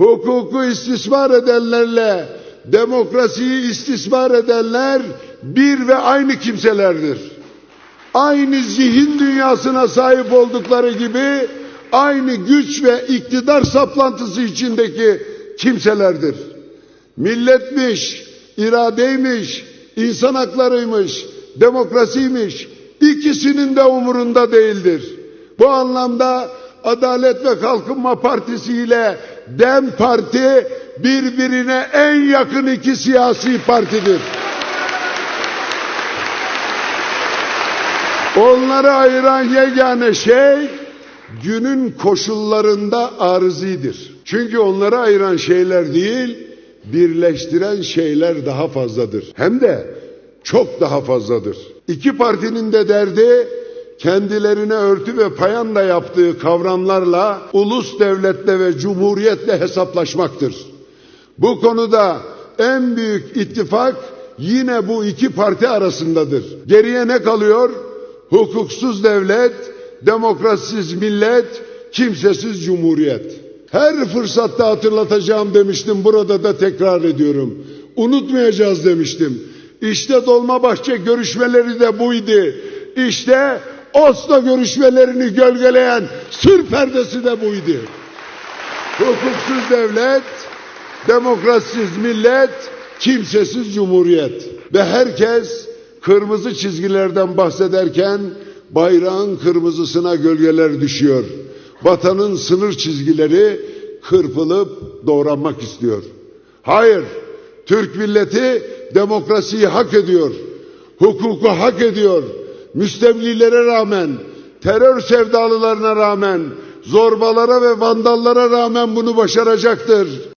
Hukuku istismar edenlerle demokrasiyi istismar edenler bir ve aynı kimselerdir. Aynı zihin dünyasına sahip oldukları gibi aynı güç ve iktidar saplantısı içindeki kimselerdir. Milletmiş, iradeymiş, insan haklarıymış, demokrasiymiş ikisinin de umurunda değildir. Bu anlamda Adalet ve Kalkınma Partisi ile DEM Parti birbirine en yakın iki siyasi partidir. Onları ayıran yegane şey günün koşullarında arızidir. Çünkü onları ayıran şeyler değil, birleştiren şeyler daha fazladır. Hem de çok daha fazladır. İki partinin de derdi kendilerine örtü ve payanla yaptığı kavramlarla ulus devletle ve cumhuriyetle hesaplaşmaktır. Bu konuda en büyük ittifak yine bu iki parti arasındadır. Geriye ne kalıyor? Hukuksuz devlet, demokrasiz millet, kimsesiz cumhuriyet. Her fırsatta hatırlatacağım demiştim. Burada da tekrar ediyorum. Unutmayacağız demiştim. İşte Dolmabahçe görüşmeleri de buydu. İşte Oslo görüşmelerini gölgeleyen sır perdesi de buydu. Hukuksuz devlet, demokrasiz millet, kimsesiz cumhuriyet. Ve herkes kırmızı çizgilerden bahsederken bayrağın kırmızısına gölgeler düşüyor. Vatanın sınır çizgileri kırpılıp doğranmak istiyor. Hayır, Türk milleti demokrasiyi hak ediyor. Hukuku hak ediyor. Müstevlilere rağmen, terör sevdalılarına rağmen, zorbalara ve vandallara rağmen bunu başaracaktır.